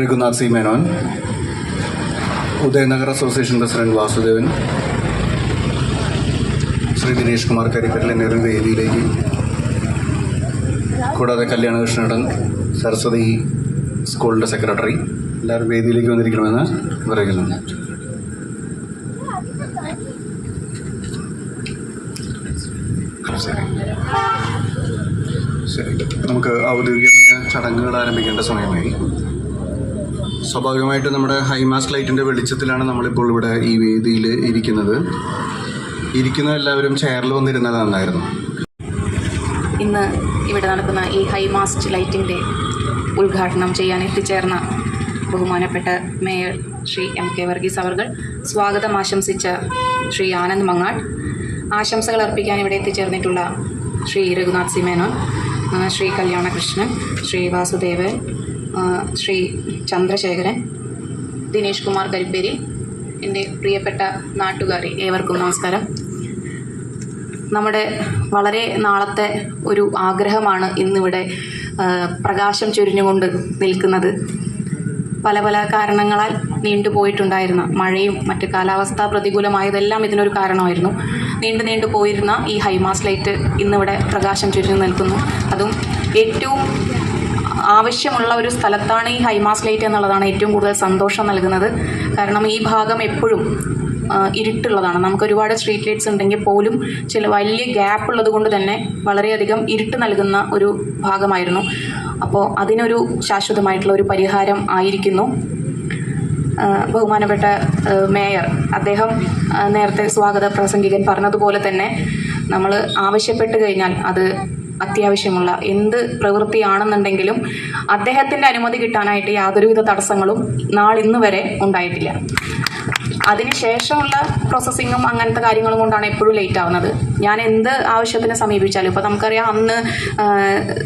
Raghunath C Menon. Udayanagar association president Vasudevan. Shri Dinesh Kumar Karikkal എന്നിവരും വേദിയിലേക്ക് കൂടാതെ കല്യാണകൃഷ്ണടൻ സരസ്വതി സ്കൂളിന്റെ സെക്രട്ടറി എല്ലാവരും വേദിയിലേക്ക് വന്നിരിക്കണമെന്ന് പറയുന്നു നമുക്ക് ഔദ്യോഗികമായ ചടങ്ങുകൾ ആരംഭിക്കേണ്ട സമയമായി. സ്വാഭാവികമായിട്ട് നമ്മുടെ ഹൈമാസ് ലൈറ്റിന്റെ വെളിച്ചത്തിലാണ് നമ്മളിപ്പോൾ ഇവിടെ ഈ വേദിയിൽ ഇരിക്കുന്നത്. ഇരിക്കുന്ന എല്ലാവരും ചെയറിൽ വന്നിരുന്നത് നന്നായിരുന്നു. ഇന്ന് ഇവിടെ നടക്കുന്ന ഈ ഹൈമാസ്റ്റ് ലൈറ്റിന്റെ ഉദ്ഘാടനം ചെയ്യാൻ എത്തിച്ചേർന്ന ബഹുമാനപ്പെട്ട mayor Shri M K Varghese അവർകൾ സ്വാഗതം ആശംസിച്ച ശ്രീ ആനന്ദ് മങ്ങാട്ട് ആശംസകൾ അർപ്പിക്കാൻ ഇവിടെ എത്തിച്ചേർന്നിട്ടുള്ള ശ്രീ രഘുനാഥ് സി മേനോൻ ശ്രീ കല്യാണകൃഷ്ണൻ ശ്രീ വാസുദേവൻ ശ്രീ ചന്ദ്രശേഖരൻ ദിനേഷ് കുമാർ കരിപ്പേരി എന്റെ പ്രിയപ്പെട്ട നാട്ടുകാരി ഏവർക്കും നമസ്കാരം. നമ്മുടെ വളരെ നാളത്തെ ഒരു ആഗ്രഹമാണ് ഇന്നിവിടെ പ്രകാശം ചൊരിഞ്ഞുകൊണ്ട് നിൽക്കുന്നത്. പല പല കാരണങ്ങളാൽ നീണ്ടുപോയിട്ടുണ്ടായിരുന്ന മഴയും മറ്റ് കാലാവസ്ഥ പ്രതികൂലമായതെല്ലാം ഇതിനൊരു കാരണമായിരുന്നു. നീണ്ടു നീണ്ടു പോയിരുന്ന ഈ ഹൈമാസ് ലൈറ്റ് ഇന്നിവിടെ പ്രകാശം ചുരിഞ്ഞു നിൽക്കുന്നു. അതും ഏറ്റവും ആവശ്യമുള്ള ഒരു സ്ഥലത്താണ് ഈ ഹൈമാസ് ലൈറ്റ് എന്നുള്ളതാണ് ഏറ്റവും കൂടുതൽ സന്തോഷം നൽകുന്നത്. കാരണം ഈ ഭാഗം എപ്പോഴും ഇരുട്ടുള്ളതാണ്. നമുക്ക് ഒരുപാട് സ്ട്രീറ്റ് ലൈറ്റ്സ് ഉണ്ടെങ്കിൽ പോലും ചില വലിയ ഗ്യാപ്പ് ഉള്ളത് കൊണ്ട് തന്നെ വളരെയധികം ഇരുട്ട് നൽകുന്ന ഒരു ഭാഗമായിരുന്നു. അപ്പോൾ അതിനൊരു ശാശ്വതമായിട്ടുള്ള ഒരു പരിഹാരം ആയിരിക്കുന്നു. ബഹുമാനപ്പെട്ട മേയർ. അദ്ദേഹം നേരത്തെ സ്വാഗത പ്രസംഗികൻ പറഞ്ഞതുപോലെ തന്നെ നമ്മൾ ആവശ്യപ്പെട്ട് കഴിഞ്ഞാൽ അത് അത്യാവശ്യമുള്ള എന്ത് പ്രവൃത്തിയാണെന്നുണ്ടെങ്കിലും അദ്ദേഹത്തിന്റെ അനുമതി കിട്ടാനായിട്ട് യാതൊരുവിധ തടസ്സങ്ങളും നാളിന്ന് വരെ ഉണ്ടായിട്ടില്ല. അതിനുശേഷമുള്ള പ്രോസസ്സിങ്ങും അങ്ങനത്തെ കാര്യങ്ങളും കൊണ്ടാണ് എപ്പോഴും ലേറ്റ് ആവുന്നത്. ഞാൻ എന്ത് ആവശ്യത്തിന് സമീപിച്ചാലും ഇപ്പോൾ നമുക്കറിയാം അന്ന്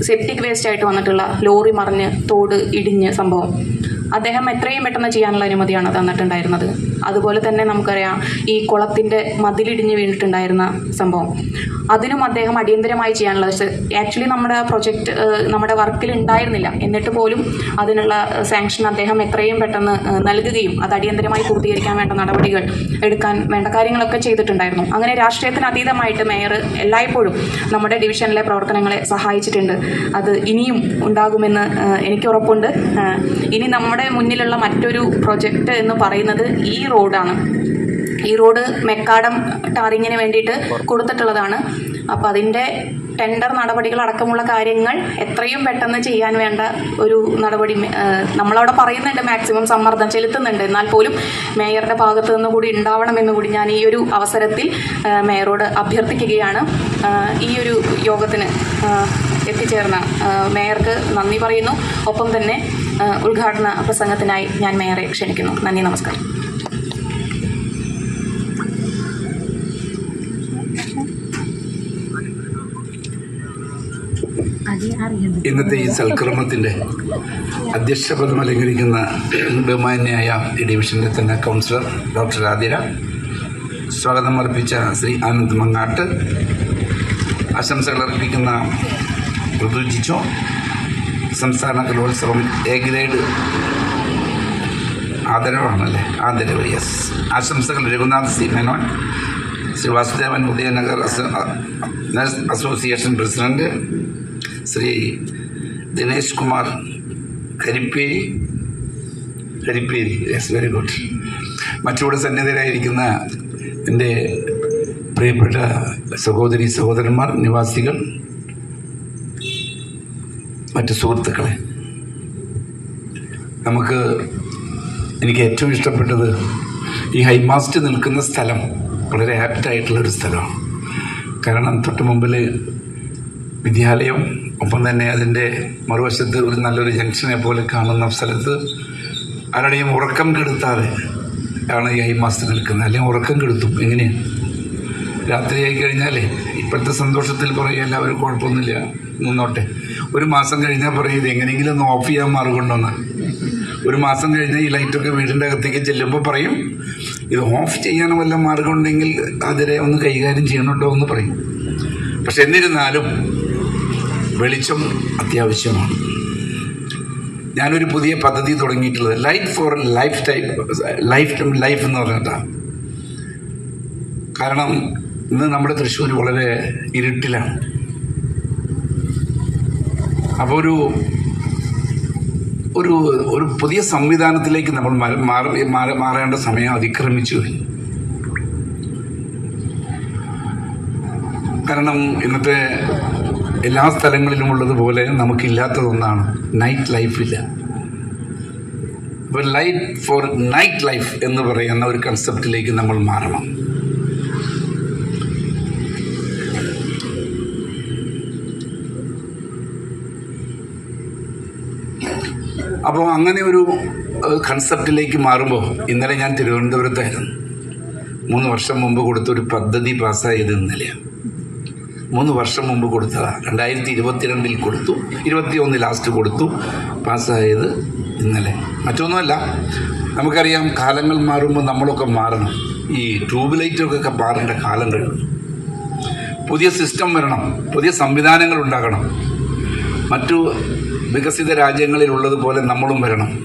സെപ്റ്റിക് വേസ്റ്റ് ആയിട്ട് വന്നിട്ടുള്ള ലോറി മറിഞ്ഞ് തോട് ഇടിഞ്ഞ് സംഭവം. അദ്ദേഹം എത്രയും പെട്ടെന്ന് ചെയ്യാനുള്ള അനുമതിയാണ് തന്നിട്ടുണ്ടായിരുന്നത്. അതുപോലെ തന്നെ നമുക്കറിയാം ഈ കുളത്തിന്റെ മതിലിടിഞ്ഞ് വീണിട്ടുണ്ടായിരുന്ന സംഭവം. അതിനും അദ്ദേഹം അടിയന്തരമായി ചെയ്യാനുള്ളത്. ആക്ച്വലി നമ്മുടെ പ്രൊജക്റ്റ് നമ്മുടെ വർക്കിൽ ഉണ്ടായിരുന്നില്ല. എന്നിട്ട് പോലും അതിനുള്ള സാങ്ഷൻ അദ്ദേഹം എത്രയും പെട്ടെന്ന് നൽകുകയും അത് അടിയന്തരമായി പൂർത്തീകരിക്കാൻ വേണ്ട നടപടികൾ എടുക്കാൻ വേണ്ട കാര്യങ്ങളൊക്കെ ചെയ്തിട്ടുണ്ടായിരുന്നു. അങ്ങനെ രാഷ്ട്രീയത്തിന് അതീതമായിട്ട് മേയർ എല്ലായ്പ്പോഴും നമ്മുടെ ഡിവിഷനിലെ പ്രവർത്തനങ്ങളെ സഹായിച്ചിട്ടുണ്ട്. അത് ഇനിയും ഉണ്ടാകുമെന്ന് എനിക്ക് ഉറപ്പുണ്ട്. ഇനി നമ്മുടെ മുന്നിലുള്ള മറ്റൊരു പ്രൊജക്റ്റ് എന്ന് പറയുന്നത് ഈ റോഡാണ്. ഈ റോഡ് മെക്കാടം ടാറിങ്ങിന് വേണ്ടിയിട്ട് കൊടുത്തിട്ടുള്ളതാണ്. അപ്പോൾ അതിന്റെ ടെൻഡർ നടപടികൾ അടക്കമുള്ള കാര്യങ്ങൾ എത്രയും പെട്ടെന്ന് ചെയ്യാൻ വേണ്ട ഒരു നടപടി നമ്മളവിടെ പറയുന്നുണ്ട് മാക്സിമം സമ്മർദ്ദം ചെലുത്തുന്നുണ്ട്. എന്നാൽ പോലും മേയറുടെ ഭാഗത്തു നിന്ന് കൂടി ഉണ്ടാവണമെന്ന് കൂടി ഞാൻ ഈ ഒരു അവസരത്തിൽ മേയറോട് അഭ്യർത്ഥിക്കുകയാണ്. ഈ ഒരു യോഗത്തിന് എത്തിച്ചേർന്ന മേയർക്ക് നന്ദി പറയുന്നു. ഒപ്പം തന്നെ ഉദ്ഘാടന പ്രസംഗത്തിനായി ഞാൻ മേയറെ ക്ഷണിക്കുന്നു. നന്ദി നമസ്കാരം. ഇന്നത്തെ ഈ സൽക്രമത്തിന്റെ അധ്യക്ഷപദം അലങ്കരിക്കുന്ന ബഹുമാന്യായ ഈ ഡിവിഷനിലെ തന്നെ കൗൺസിലർ ഡോക്ടർ ആതിര. സ്വാഗതം അർപ്പിച്ച ശ്രീ ആനന്ദ് മങ്ങാട്ട്. ആശംസകൾ അർപ്പിക്കുന്ന ഋതു ജിജോ. സംസ്ഥാന കലോത്സവം എ ഗ്രേഡ് ആദരവാണല്ലേ? ആദരവ് യെസ് ആശംസകൾ Raghunath C Menon Shri Vasudevan Udayanagar association president Shri Dinesh Kumar Karipperi. Karipperi yes very good മറ്റുകൂടെ സന്നിധരായിരിക്കുന്ന എന്റെ പ്രിയപ്പെട്ട സഹോദരി സഹോദരന്മാർ നിവാസികൾ മറ്റ് സുഹൃത്തുക്കളെ. നമുക്ക് എനിക്ക് ഏറ്റവും ഇഷ്ടപ്പെട്ടത് ഈ ഹൈമാസ്റ്റ് നിൽക്കുന്ന സ്ഥലം വളരെ ആപ്റ്റായിട്ടുള്ളൊരു സ്ഥലമാണ്. കാരണം തൊട്ട് മുമ്പിൽ വിദ്യാലയം ഒപ്പം തന്നെ അതിന്റെ മറുവശത്ത് ഒരു നല്ലൊരു ജംഗ്ഷനെ പോലെ കാണുന്ന സ്ഥലത്ത് ആരുടെയും ഉറക്കം കെടുത്താതെ ആണ് ഈ മാസത്തിൽ നിൽക്കുന്നത്. അല്ലെങ്കിൽ ഉറക്കം കെടുത്തും. എങ്ങനെയാണ് രാത്രിയായി കഴിഞ്ഞാലേ ഇപ്പോഴത്തെ സന്തോഷത്തിൽ പറയും എല്ലാവരും കുഴപ്പമൊന്നുമില്ല. മുന്നോട്ടെ ഒരു മാസം കഴിഞ്ഞാൽ പറയും ഇത് എങ്ങനെയെങ്കിലും ഒന്ന് ഓഫ് ചെയ്യാൻ മാറുകൊണ്ടോന്ന് ഒരു മാസം കഴിഞ്ഞാൽ ഈ ലൈറ്റൊക്കെ വീടിന്റെ അകത്തേക്ക് ചെല്ലുമ്പോൾ പറയും ഇത് ഓഫ് ചെയ്യാൻ വല്ല മാർഗമുണ്ടെങ്കിൽ അതിരെ ഒന്ന് കൈകാര്യം ചെയ്യണോട്ടോ എന്ന് പറയും. പക്ഷെ എന്നിരുന്നാലും വെളിച്ചം അത്യാവശ്യമാണ്. ഞാനൊരു പുതിയ പദ്ധതി തുടങ്ങിയിട്ടുള്ളത്. Light for life time life life എന്ന് പറഞ്ഞിട്ടാണ് കാരണം ഇന്ന് നമ്മുടെ തൃശ്ശൂർ വളരെ ഇരുട്ടിലാണ്. അപ്പോൾ ഒരു ഒരു ഒരു പുതിയ സംവിധാനത്തിലേക്ക് നമ്മൾ മാറി മാറി- മാറേണ്ട സമയം അതിക്രമിച്ചു. കാരണം ഇന്നത്തെ എല്ലാ സ്ഥലങ്ങളിലും ഉള്ളതുപോലെ നമുക്കില്ലാത്തതൊന്നാണ് നൈറ്റ് ലൈഫില്ല അപ്പോൾ ലൈറ്റ് ഫോർ നൈറ്റ് ലൈഫ് എന്ന് പറയുന്ന ഒരു കൺസെപ്റ്റിലേക്ക് നമ്മൾ മാറണം. അപ്പോൾ അങ്ങനെ ഒരു കൺസെപ്റ്റിലേക്ക് മാറുമ്പോൾ ഇന്നലെ ഞാൻ തിരുവനന്തപുരത്തായിരുന്നു. മൂന്ന് വർഷം മുമ്പ് കൊടുത്തൊരു പദ്ധതി പാസ്സായത് ഇന്നലെയാണ്. മൂന്ന് വർഷം മുമ്പ് കൊടുത്തതാണ് രണ്ടായിരത്തി ഇരുപത്തിരണ്ടിൽ കൊടുത്തു. ഇരുപത്തി ഒന്ന് ലാസ്റ്റ് കൊടുത്തു. പാസ്സായത് ഇന്നലെ. മറ്റൊന്നുമല്ല നമുക്കറിയാം കാലങ്ങൾ മാറുമ്പോൾ നമ്മളൊക്കെ മാറണം. ഈ ട്യൂബ് ലൈറ്റൊക്കെ മാറേണ്ട കാലം കഴിഞ്ഞു. പുതിയ സിസ്റ്റം വരണം. പുതിയ സംവിധാനങ്ങൾ ഉണ്ടാകണം. മറ്റു വികസിത രാജ്യങ്ങളിലുള്ളതുപോലെ നമ്മളും വരണം.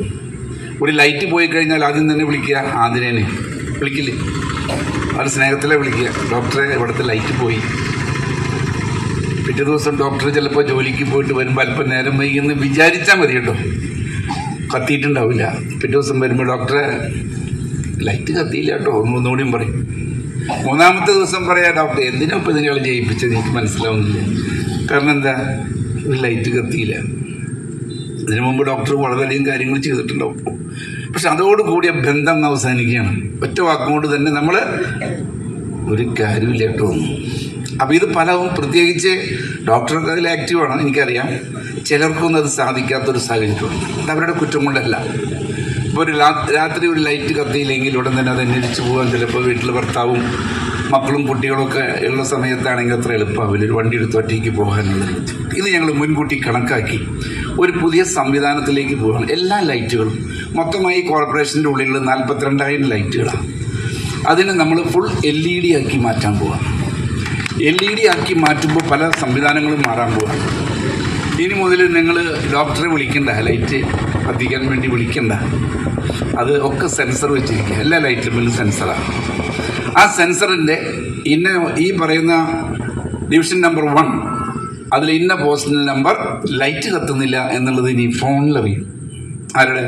ഒരു ലൈറ്റ് പോയി കഴിഞ്ഞാൽ ആദ്യം തന്നെ വിളിക്കുക ആതിരേനെ. വിളിക്കില്ലേ? അവർ സ്നേഹത്തിലെ വിളിക്കുക. ഡോക്ടറെ ഇവിടുത്തെ ലൈറ്റ് പോയി. പിറ്റേ ദിവസം ഡോക്ടർ ചിലപ്പോൾ ജോലിക്ക് പോയിട്ട് വരുമ്പോൾ അല്പം നേരം വൈകുന്ന് വിചാരിച്ചാൽ മതി കേട്ടോ. കത്തിയിട്ടുണ്ടാവില്ല. പിറ്റേ ദിവസം വരുമ്പോൾ ഡോക്ടറെ ലൈറ്റ് കത്തിയില്ല കേട്ടോ. ഒന്നുകൂടിയും പറയും. മൂന്നാമത്തെ ദിവസം പറയാം ഡോക്ടർ എന്തിനാ ഇപ്പം ഇതിനെ ജയിപ്പിച്ചത്? എനിക്ക് മനസ്സിലാവുന്നില്ല. കാരണം എന്താ? ലൈറ്റ് കത്തിയില്ല. ഇതിനു മുമ്പ് ഡോക്ടർ വളരെയധികം കാര്യങ്ങൾ ചെയ്തിട്ടുണ്ടാവും. പക്ഷെ അതോടുകൂടിയ ബന്ധം അവസാനിക്കുകയാണ്. ഒറ്റ വാക്കുകൊണ്ട് തന്നെ നമ്മൾ ഒരു കാര്യമില്ല കേട്ടോ. അപ്പോൾ ഇത് പലവും പ്രത്യേകിച്ച് ഡോക്ടർക്ക് അതിൽ ആക്റ്റീവാണ് എനിക്കറിയാം. ചിലർക്കൊന്നും അത് സാധിക്കാത്തൊരു സാഹചര്യമുണ്ട്. അത് അവരുടെ കുറ്റം കൊണ്ടല്ല. ഇപ്പോൾ ഒരു രാത്രി ഒരു ലൈറ്റ് കത്തിയില്ലെങ്കിൽ ഉടൻ തന്നെ അത് അന്വേഷിച്ച് പോകാൻ ചിലപ്പോൾ വീട്ടിൽ ഭർത്താവും മക്കളും കുട്ടികളൊക്കെ ഉള്ള സമയത്താണെങ്കിൽ അത്ര എളുപ്പമാവില്ല. ഒരു വണ്ടി എടുത്ത് ഒറ്റയ്ക്ക് പോകാനുള്ളത് ഇത് ഞങ്ങൾ മുൻകൂട്ടി കണക്കാക്കി ഒരു പുതിയ സംവിധാനത്തിലേക്ക് പോവുകയാണ് എല്ലാ ലൈറ്റുകളും മൊത്തമായി കോർപ്പറേഷന്റെ ഉള്ളിൽ നാൽപ്പത്തിരണ്ടായിരം ലൈറ്റുകളാണ് അതിനെ നമ്മൾ ഫുൾ എൽ ഇ ഡി ആക്കി മാറ്റാൻ പോവാം എൽ ഇ ഡി ആക്കി മാറ്റുമ്പോൾ പല സംവിധാനങ്ങളും മാറാൻ പോവാണ്. ഇനി മുതൽ നിങ്ങൾ ഡോക്ടറെ വിളിക്കണ്ട ലൈറ്റ് കത്തിക്കാൻ വേണ്ടി വിളിക്കണ്ട. അത് ഒക്കെ സെൻസർ വെച്ചിരിക്കുക. എല്ലാ ലൈറ്റിലും സെൻസറാണ് ആ സെൻസറിന്റെ ഇന്ന ഈ പറയുന്ന ഡിവിഷൻ നമ്പർ വൺ അതിൽ ഇന്ന പോസ്റ്റൽ നമ്പർ ലൈറ്റ് കത്തുന്നില്ല എന്നുള്ളത് ഇനി ഫോണിലറിയും ആരുടെ?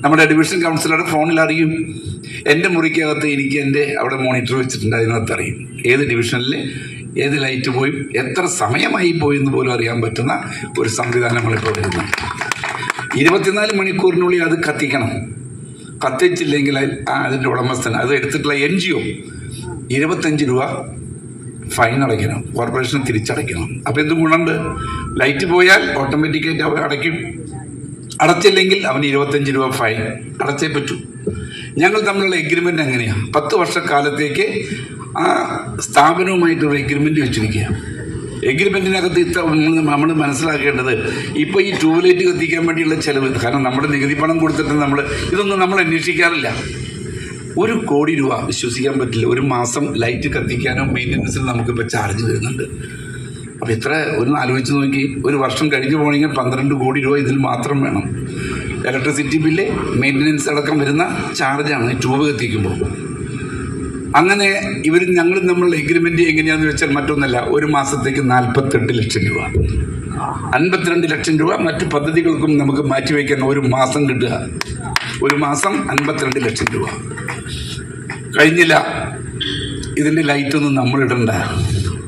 നമ്മുടെ ഡിവിഷൻ കൗൺസിലറുടെ ഫോണിൽ അറിയും. എന്റെ മുറിക്കകത്ത് എനിക്ക് എന്റെ അവിടെ മോണിറ്റർ വെച്ചിട്ടുണ്ട് അതിനകത്ത് അറിയും. ഏത് ഡിവിഷനിൽ ഏത് ലൈറ്റ് പോയി എത്ര സമയമായി പോയി എന്ന് പോലും അറിയാൻ പറ്റുന്ന ഒരു സംവിധാനം നമ്മളിപ്പോൾ വരുന്നു. ഇരുപത്തിനാല് മണിക്കൂറിനുള്ളിൽ അത് കത്തിക്കണം. കത്തിച്ചില്ലെങ്കിൽ അതിന്റെ ഉടമസ്ഥൻ അത് എടുത്തിട്ടുള്ള എൻ ജി ഒ ഇരുപത്തഞ്ച് രൂപ ഫൈൻ അടയ്ക്കണം കോർപ്പറേഷൻ തിരിച്ചടയ്ക്കണം. അപ്പോൾ എന്ത് ഗുണമുണ്ട്? ലൈറ്റ് പോയാൽ ഓട്ടോമാറ്റിക്കായിട്ട് അവർ അടയ്ക്കും. അടച്ചില്ലെങ്കിൽ അവന് ഇരുപത്തഞ്ച് രൂപ ഫൈൻ അടച്ചേ പറ്റൂ. ഞങ്ങൾ തമ്മിലുള്ള എഗ്രിമെന്റ് എങ്ങനെയാണ് പത്ത് വർഷക്കാലത്തേക്ക് ആ സ്ഥാപനവുമായിട്ടൊരു എഗ്രിമെന്റ് വെച്ചിരിക്കുക എഗ്രിമെന്റിനകത്ത് ഇത്ര നമ്മൾ മനസ്സിലാക്കേണ്ടത് ഇപ്പോൾ ഈ ട്യൂബ് ലൈറ്റ് കത്തിക്കാൻ വേണ്ടിയുള്ള ചിലവ് കാരണം നമ്മുടെ നികുതി പണം കൊടുത്തിട്ട് നമ്മൾ ഇതൊന്നും നമ്മൾ അന്വേഷിക്കാറില്ല. ഒരു കോടി രൂപ വിശ്വസിക്കാൻ പറ്റില്ല. ഒരു മാസം ലൈറ്റ് കത്തിക്കാനോ മെയിന്റനൻസിന് നമുക്കിപ്പോൾ ചാർജ് വരുന്നുണ്ട്. അപ്പോൾ ഇത്ര ഒന്ന് ആലോചിച്ച് നോക്കി. ഒരു വർഷം കഴിഞ്ഞു പോകണമെങ്കിൽ പന്ത്രണ്ട് കോടി രൂപ ഇതിൽ മാത്രം വേണം. ഇലക്ട്രിസിറ്റി ബില്ല് മെയിന്റനൻസ് അടക്കം വരുന്ന ചാർജാണ് ട്യൂബ് കത്തിക്കുമ്പോൾ. അങ്ങനെ ഇവർ ഞങ്ങൾ നമ്മൾ എഗ്രിമെന്റ് എങ്ങനെയാണെന്ന് വെച്ചാൽ മറ്റൊന്നല്ല ഒരു മാസത്തേക്ക് നാൽപ്പത്തെട്ട് ലക്ഷം രൂപ. അൻപത്തിരണ്ട് ലക്ഷം രൂപ മറ്റു പദ്ധതികൾക്കും നമുക്ക് മാറ്റിവെക്കാൻ ഒരു മാസം കിട്ടുക. ഒരു മാസം അൻപത്തിരണ്ട് ലക്ഷം രൂപ. കഴിഞ്ഞില്ല. ഇതിന്റെ ലൈറ്റൊന്നും നമ്മളിടണ്ട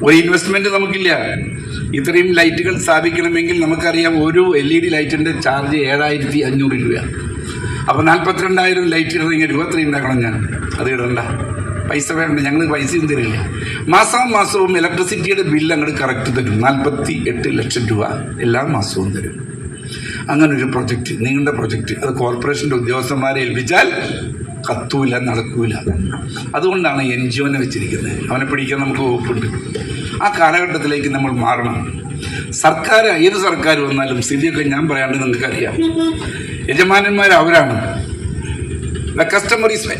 ഒരു ഇൻവെസ്റ്റ്മെന്റ് നമുക്കില്ല. ഇത്രയും ലൈറ്റുകൾ സ്ഥാപിക്കണമെങ്കിൽ നമുക്കറിയാം ഒരു എൽ ഇ ഡി ലൈറ്റിന്റെ ചാർജ് ഏഴായിരത്തി അഞ്ഞൂറ് രൂപയാണ് അപ്പോൾ നാൽപ്പത്തിരണ്ടായിരം ലൈറ്റ് ഇടണമെങ്കിൽ രൂപ എത്ര ഉണ്ടാക്കണം ഞാൻ. അത് ഇടണ്ട. പൈസ വേണ്ട. ഞങ്ങൾ പൈസയും തരില്ല. മാസം മാസവും ഇലക്ട്രിസിറ്റിയുടെ ബില്ല് അങ്ങോട്ട് കറക്റ്റ് തരും. നാൽപ്പത്തി എട്ട് ലക്ഷം രൂപ എല്ലാ മാസവും തരും. അങ്ങനെ ഒരു പ്രൊജക്റ്റ് നിങ്ങളുടെ പ്രൊജക്റ്റ് അത് കോർപ്പറേഷന്റെ ഉദ്യോഗസ്ഥന്മാരെ ഏൽപ്പിച്ചാൽ കത്തൂല നടക്കൂല. അതുകൊണ്ടാണ് എൻ ജി ഒനെ വെച്ചിരിക്കുന്നത്. അവനെ പിടിക്കാൻ നമുക്ക് വകുപ്പുണ്ട്. ആ കാലഘട്ടത്തിലേക്ക് നമ്മൾ മാറണം. സർക്കാർ ഏത് സർക്കാർ വന്നാലും സ്ഥിതിയൊക്കെ ഞാൻ പറയാണ്ട് നിങ്ങൾക്ക് അറിയാം യജമാനന്മാർ അവരാണ് ദ കസ്റ്റമർ ഈസ്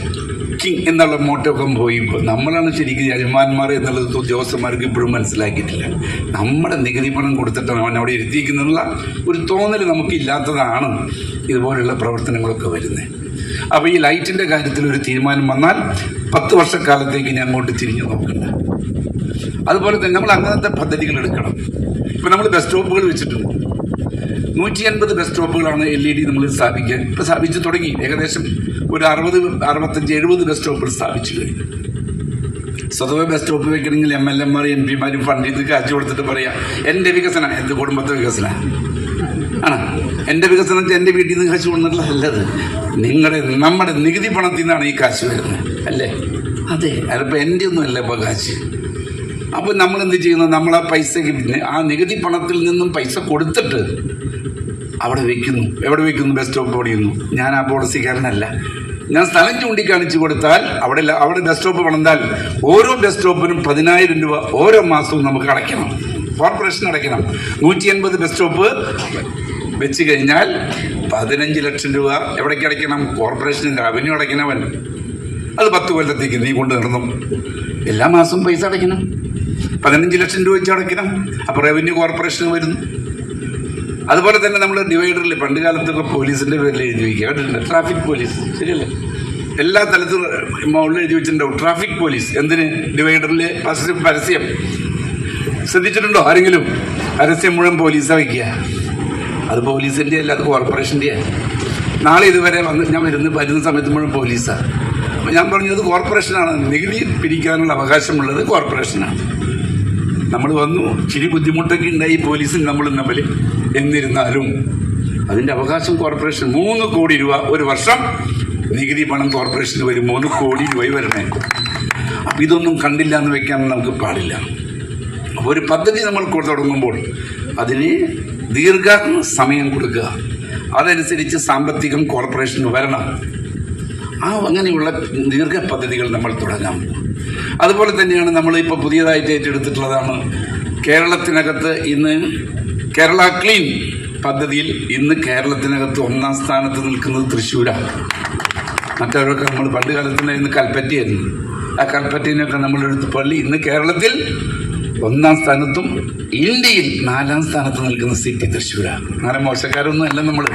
കിങ് എന്നുള്ള മോട്ടൊക്കെ പോയിപ്പോൾ നമ്മളാണ് ശരിക്കും യജമാന്മാർ എന്നുള്ളത് ഉദ്യോഗസ്ഥന്മാർക്ക് ഇപ്പോഴും മനസ്സിലാക്കിയിട്ടില്ല. നമ്മുടെ നികുതി പണം കൊടുത്തിട്ടാണ് അവൻ അവിടെ ഇരുത്തിയിരിക്കുന്നുള്ള ഒരു തോന്നൽ നമുക്കില്ലാത്തതാണ് ഇതുപോലുള്ള പ്രവർത്തനങ്ങളൊക്കെ വരുന്നത്. അപ്പോൾ ഈ ലൈറ്റിന്റെ കാര്യത്തിൽ ഒരു തീരുമാനം വന്നാൽ പത്ത് വർഷക്കാലത്തേക്ക് ഞാൻ അങ്ങോട്ട് തിരിഞ്ഞു നോക്കില്ല അതുപോലെ തന്നെ നമ്മൾ അങ്ങനത്തെ പദ്ധതികൾ എടുക്കണം. ഇപ്പം നമ്മൾ ബസ് സ്റ്റോപ്പുകൾ വെച്ചിട്ടുണ്ട്. നൂറ്റി അൻപത് ബസ് സ്റ്റോപ്പുകളാണ് എൽ ഇ ഡി നമ്മൾ സ്ഥാപിക്കാൻ ഇപ്പം സ്ഥാപിച്ചു തുടങ്ങി. ഏകദേശം ഒരു അറുപത് അറുപത്തഞ്ച് എഴുപത് ബസ് സ്റ്റോപ്പുകൾ സ്ഥാപിച്ചു കഴിഞ്ഞു. സ്വതവേ ബസ് സ്റ്റോപ്പ് വെക്കണമെങ്കിൽ എം എൽ എമാർ എം പിമാരും ഫണ്ട് ചെയ്ത് കാച്ച് കൊടുത്തിട്ട് പറയാം എന്റെ വികസനം എന്റെ കുടുംബത്തെ വികസനം. ആണ്? എന്റെ വികസനം എന്റെ വീട്ടിൽ നിന്ന് കാശ് കൊണ്ടിട്ടുള്ളതല്ലത് നിങ്ങളുടെ നമ്മുടെ നികുതി പണത്തിൽ നിന്നാണ് ഈ കാശ് വരുന്നത്. അല്ലേ? അതെ. അതിപ്പോൾ എന്റെ ഒന്നും അല്ല ഇപ്പോൾ കാശ്. അപ്പോൾ നമ്മൾ എന്ത് ചെയ്യുന്നു? നമ്മൾ ആ പൈസ ആ നികുതി പണത്തിൽ നിന്നും പൈസ കൊടുത്തിട്ട് അവിടെ വെക്കുന്നു. എവിടെ വെക്കുന്നു? ബസ് സ്റ്റോപ്പ് പണിയുന്നു ഞാൻ ആ പോളിസിക്കാരനല്ല. ഞാൻ സ്ഥലം ചൂണ്ടിക്കാണിച്ചു കൊടുത്താൽ അവിടെ അവിടെ ബസ് സ്റ്റോപ്പ് പണിതാൽ ഓരോ ബസ് സ്റ്റോപ്പിനും പതിനായിരം രൂപ ഓരോ മാസവും നമുക്ക് അടയ്ക്കണം. കോർപ്പറേഷൻ അടയ്ക്കണം. നൂറ്റി അൻപത് ബസ് സ്റ്റോപ്പ് വെച്ച് കഴിഞ്ഞാൽ പതിനഞ്ച് ലക്ഷം രൂപ എവിടേക്ക് അടയ്ക്കണം? കോർപ്പറേഷന് റവന്യൂ അടയ്ക്കണവൻ. അത് പത്ത് കൊല്ലത്തേക്ക് നീ കൊണ്ട് നടന്നു. എല്ലാ മാസവും പൈസ അടയ്ക്കണം. പതിനഞ്ച് ലക്ഷം രൂപ വെച്ച് അടയ്ക്കണം. അപ്പോൾ റവന്യൂ കോർപ്പറേഷൻ വരുന്നു. അതുപോലെ തന്നെ നമ്മൾ ഡിവൈഡറിൽ പണ്ട് കാലത്തൊക്കെ പോലീസിന്റെ പേരിൽ എഴുതി വയ്ക്കുക കേട്ടിട്ടുണ്ട് ട്രാഫിക് പോലീസ് ശരിയല്ലേ? എല്ലാ തലത്തിലും മുകളിൽ എഴുതി വെച്ചിട്ടുണ്ടാവും. ട്രാഫിക് പോലീസ് എന്തിന്? ഡിവൈഡറിൽ പരസ്യം ശ്രദ്ധിച്ചിട്ടുണ്ടോ? ആരെങ്കിലും? പരസ്യം മുഴുവൻ പോലീസാണ് വയ്ക്കുക അത് പോലീസിന്റെ അല്ല അത് കോർപ്പറേഷന്റെയാണ് നാളെ ഇതുവരെ വന്ന് ഞാൻ വരുന്ന വരുന്ന സമയത്ത് മുഴുവൻ പോലീസാണ് ഞാൻ പറഞ്ഞത് കോർപ്പറേഷനാണ് നികുതി പിരിക്കാനുള്ള അവകാശമുള്ളത് കോർപ്പറേഷനാണ് നമ്മൾ വന്നു. ചിരി ബുദ്ധിമുട്ടൊക്കെ ഉണ്ടായി പോലീസും നമ്മളും തമ്മിൽ. എന്നിരുന്നാലും അതിന്റെ അവകാശം കോർപ്പറേഷൻ മൂന്ന് കോടി രൂപ ഒരു വർഷം നികുതി പണം കോർപ്പറേഷന് വരും. മൂന്ന് കോടി രൂപ വരണേ. അപ്പം ഇതൊന്നും കണ്ടില്ല എന്ന് വെക്കാൻ നമുക്ക് പാടില്ല. അപ്പോൾ ഒരു പദ്ധതി നമ്മൾ തുടങ്ങുമ്പോൾ അതിന് ദീർഘ സമയം കൊടുക്കുക. അതനുസരിച്ച് സാമ്പത്തികം കോർപ്പറേഷന് വരണം. ആ അങ്ങനെയുള്ള ദീർഘ പദ്ധതികൾ നമ്മൾ തുടങ്ങാം. അതുപോലെ തന്നെയാണ് നമ്മൾ ഇപ്പോൾ പുതിയതായിട്ട് ഏറ്റെടുത്തിട്ടുള്ളതാണ് കേരളത്തിനകത്ത് ഇന്ന് കേരള ക്ലീൻ പദ്ധതിയിൽ ഇന്ന് കേരളത്തിനകത്ത് ഒന്നാം സ്ഥാനത്ത് നിൽക്കുന്നത് തൃശ്ശൂരാണ്. മറ്റവരൊക്കെ നമ്മൾ പണ്ട് കാലത്തുണ്ടായിരുന്ന കൽപ്പറ്റയായിരുന്നു. ആ കൽപ്പറ്റയിനൊക്കെ നമ്മളെടുത്ത് പള്ളി ഇന്ന് കേരളത്തിൽ ഒന്നാം സ്ഥാനത്തും ഇന്ത്യയിൽ നാലാം സ്ഥാനത്ത് നിൽക്കുന്ന സിറ്റി തൃശ്ശൂരാണ്. അങ്ങനെ മോശക്കാരൊന്നും അല്ല നമ്മൾ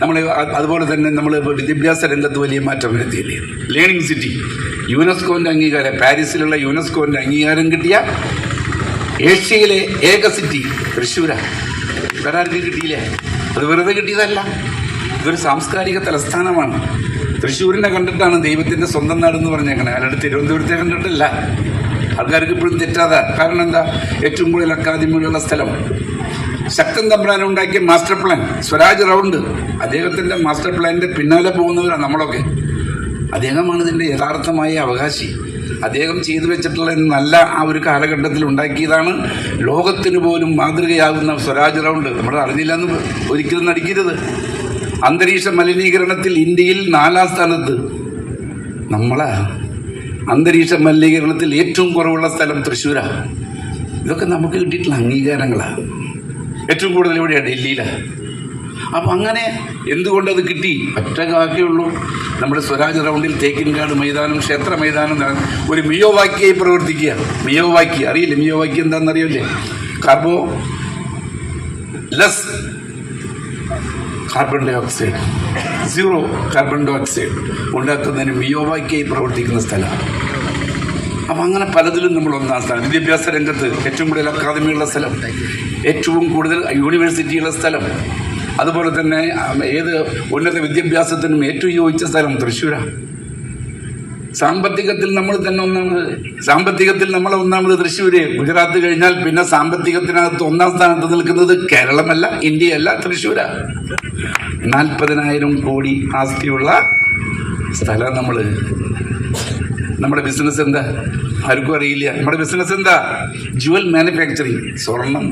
നമ്മൾ അതുപോലെ തന്നെ നമ്മൾ വിദ്യാഭ്യാസ രംഗത്ത് വലിയ മാറ്റം വരുത്തിയില്ലേ? ലേണിംഗ് സിറ്റി യുനെസ്കോന്റെ അംഗീകാരം പാരീസിലുള്ള യുനെസ്കോന്റെ അംഗീകാരം കിട്ടിയ ഏഷ്യയിലെ ഏക സിറ്റി തൃശ്ശൂരാണ് വേറെ കിട്ടിയില്ലേ? അത് വെറുതെ കിട്ടിയതല്ല. ഇതൊരു സാംസ്കാരിക തലസ്ഥാനമാണ്. തൃശ്ശൂരിനെ കണ്ടിട്ടാണ് ദൈവത്തിന്റെ സ്വന്തം നാട് എന്ന് പറഞ്ഞേക്കണേ. അല്ലാണ്ട് തിരുവനന്തപുരത്തെ കണ്ടിട്ടല്ല. ആൾക്കാർക്ക് ഇപ്പോഴും തെറ്റാതെ. കാരണം എന്താ? ഏറ്റവും കൂടുതൽ അക്കാദമികളുള്ള സ്ഥലം. ശക്തൻ തമ്പ്രാൻ ഉണ്ടാക്കിയ മാസ്റ്റർ പ്ലാൻ. സ്വരാജ് റൗണ്ട്. അദ്ദേഹത്തിന്റെ മാസ്റ്റർ പ്ലാനിന്റെ പിന്നാലെ പോകുന്നവരാണ് നമ്മളൊക്കെ. അദ്ദേഹമാണ് ഇതിന്റെ യഥാർത്ഥമായ അവകാശി. അദ്ദേഹം ചെയ്തു വെച്ചിട്ടുള്ള നല്ല ആ ഒരു കാലഘട്ടത്തിൽ ഉണ്ടാക്കിയതാണ് ലോകത്തിന് പോലും മാതൃകയാകുന്ന സ്വരാജ് റൗണ്ട്. നമ്മൾ അറിഞ്ഞില്ലെന്ന് ഒരിക്കലും നടിക്കരുത്. അന്തരീക്ഷ മലിനീകരണത്തിൽ ഇന്ത്യയിൽ നാലാം സ്ഥാനത്ത്. നമ്മളെ അന്തരീക്ഷ മലിനീകരണത്തിൽ ഏറ്റവും കുറവുള്ള സ്ഥലം തൃശ്ശൂരാണ് ഇതൊക്കെ നമുക്ക് കിട്ടിയിട്ടുള്ള അംഗീകാരങ്ങളാണ് ഏറ്റവും കൂടുതൽ എവിടെയാണ് ഡൽഹിയിലാണ് അപ്പം അങ്ങനെ എന്തുകൊണ്ടത് കിട്ടി? ഒറ്റ കാക്കയുള്ളൂ നമ്മുടെ സ്വരാജ് റൗണ്ടിൽ തേക്കിൻകാട് മൈതാനം ക്ഷേത്ര മൈതാനം ഒരു മിയോവാക്യായി പ്രവർത്തിക്കുക. മിയോവാക്കി അറിയില്ലേ മിയോവാക്കി എന്താണെന്ന് അറിയില്ലേ carbo less carbon dioxide zero carbon dioxide ഉണ്ടാക്കുന്നതിന് മിയോവാക്കിയായി പ്രവർത്തിക്കുന്ന സ്ഥലമാണ് അപ്പം അങ്ങനെ പലതിലും നമ്മൾ ഒന്നാം സ്ഥാനം. വിദ്യാഭ്യാസ രംഗത്ത് ഏറ്റവും കൂടുതൽ അക്കാദമിയുള്ള സ്ഥലം. ഏറ്റവും കൂടുതൽ യൂണിവേഴ്സിറ്റിയുള്ള സ്ഥലം. അതുപോലെ തന്നെ ഏത് ഉന്നത വിദ്യാഭ്യാസത്തിനും ഏറ്റവും യോജിച്ച സ്ഥലം തൃശ്ശൂരാണ്. സാമ്പത്തികത്തിൽ നമ്മൾ തന്നെ ഒന്നാമത് സാമ്പത്തികത്തിൽ നമ്മൾ ഒന്നാമത് തൃശ്ശൂര്. ഗുജറാത്ത് കഴിഞ്ഞാൽ പിന്നെ സാമ്പത്തികത്തിനകത്ത് ഒന്നാം സ്ഥാനത്ത് നിൽക്കുന്നത് കേരളമല്ല ഇന്ത്യയല്ല തൃശ്ശൂരാണ് നാൽപ്പതിനായിരം കോടി ആസ്തിയുള്ള സ്ഥലം നമ്മൾ. നമ്മുടെ ബിസിനസ് എന്താ? ആർക്കും അറിയില്ല. നമ്മുടെ ബിസിനസ് എന്താ? ജുവൽ മാനുഫാക്ചറിങ് സ്വർണം.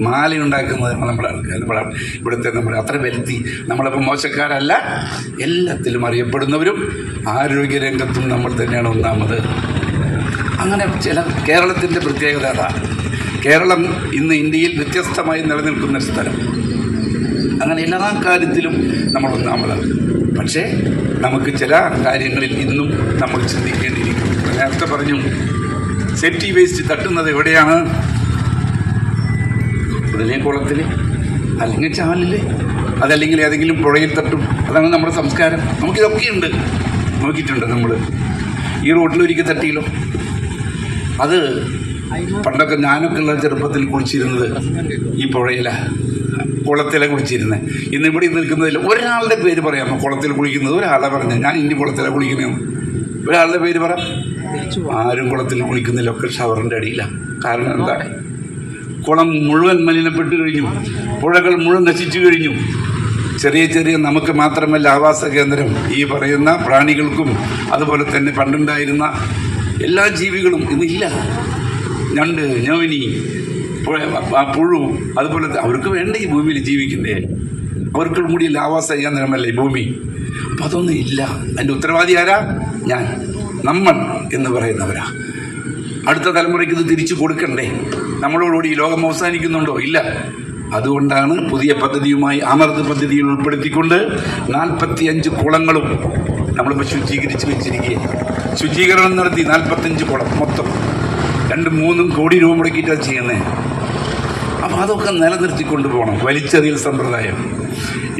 മാലയുണ്ടാക്കുന്നത് നമ്മുടെ ആൾക്കാർ. നമ്മുടെ ഇവിടുത്തെ നമ്മുടെ അത്ര വെൽത്തി നമ്മളിപ്പോൾ മോശക്കാരല്ല എല്ലാത്തിലും അറിയപ്പെടുന്നവരും ആരോഗ്യരംഗത്തും നമ്മൾ തന്നെയാണ് ഒന്നാമത്. അങ്ങനെ ചില കേരളത്തിന്റെ പ്രത്യേകത അതാണ് കേരളം ഇന്ന് ഇന്ത്യയിൽ വ്യത്യസ്തമായി നിലനിൽക്കുന്ന ഒരു സ്ഥലം. അങ്ങനെ എല്ലാ കാര്യത്തിലും നമ്മൾ ഒന്നാമതാണ്. പക്ഷേ നമുക്ക് ചില കാര്യങ്ങളിൽ ഇന്നും നമ്മൾ ചിന്തിക്കേണ്ടിയിരിക്കും ഞാൻ നേരത്തെ പറഞ്ഞു സേഫ്റ്റി വേസ്റ്റ് തട്ടുന്നത് എവിടെയാണ്? ഉടനെ കുളത്തിൽ അല്ലെങ്കിൽ ചാലിൽ അതല്ലെങ്കിൽ ഏതെങ്കിലും പുഴയിൽ തട്ടും. അതാണ് നമ്മുടെ സംസ്കാരം. നമുക്കിതൊക്കെയുണ്ട് നോക്കിയിട്ടുണ്ട് നമ്മൾ ഈ റോഡിൽ ഒരിക്കൽ തട്ടിയില്ലോ. അത് പണ്ടൊക്കെ ഞാനൊക്കെ ഉള്ള ചെറുപ്പത്തിൽ കുളിച്ചിരുന്നത് ഈ പുഴയില. കുളത്തിലെ കുളിച്ചിരുന്നത് ഇന്ന് ഇവിടെ നിൽക്കുന്നതിൽ ഒരാളുടെ പേര് പറയാമോ? കുളത്തിൽ കുളിക്കുന്നത് ഒരാളെ പറഞ്ഞു ഞാൻ ഇനി കുളത്തിലെ കുളിക്കുന്നതെന്ന് ഒരാളുടെ പേര് പറ. ആരും കുളത്തിൽ കുളിക്കുന്നില്ല. ഒക്കെ ഷവറിന്റെ അടിയിലാണ് കാരണം എന്താ? കുളം മുഴുവൻ മലിനപ്പെട്ട് കഴിഞ്ഞു. പുഴകൾ മുഴുവൻ നശിച്ചു കഴിഞ്ഞു. ചെറിയ ചെറിയ നമുക്ക് മാത്രമല്ല ആവാസ കേന്ദ്രം. ഈ പറയുന്ന പ്രാണികൾക്കും അതുപോലെ തന്നെ പണ്ടുണ്ടായിരുന്ന എല്ലാ ജീവികളും ഇന്നില്ല ഞണ്ട് ഞവനി പുഴ- അതുപോലെ അവർക്ക് വേണ്ട ഈ ഭൂമിയിൽ ജീവിക്കണ്ടേ അവർക്ക് കൂടിയല്ല ആവാസ കേന്ദ്രമല്ല ഈ ഭൂമി? അപ്പം അതൊന്നും ഇല്ല. അതിന്റെ ഉത്തരവാദി ആരാ? ഞാൻ. നമ്മൾ എന്ന് പറയുന്നവരാ. അടുത്ത തലമുറയ്ക്ക് ഇത് തിരിച്ചു കൊടുക്കണ്ടേ? നമ്മളോടുകൂടി ഈ ലോകം അവസാനിക്കുന്നുണ്ടോ? ഇല്ല. അതുകൊണ്ടാണ് പുതിയ പദ്ധതിയുമായി അമൃത് പദ്ധതിയിൽ ഉൾപ്പെടുത്തിക്കൊണ്ട് നാൽപ്പത്തിയഞ്ച് കുളങ്ങളും നമ്മളിപ്പോൾ ശുചീകരിച്ച് വെച്ചിരിക്കുക ശുചീകരണം നടത്തി നാൽപ്പത്തഞ്ച് കുളം മൊത്തം. രണ്ട് മൂന്നും കോടി രൂപ മുടക്കിയിട്ടാണ് ചെയ്യുന്നത് അപ്പം അതൊക്കെ നിലനിർത്തിക്കൊണ്ട് പോകണം. വലിച്ചെറിയൽ സമ്പ്രദായം.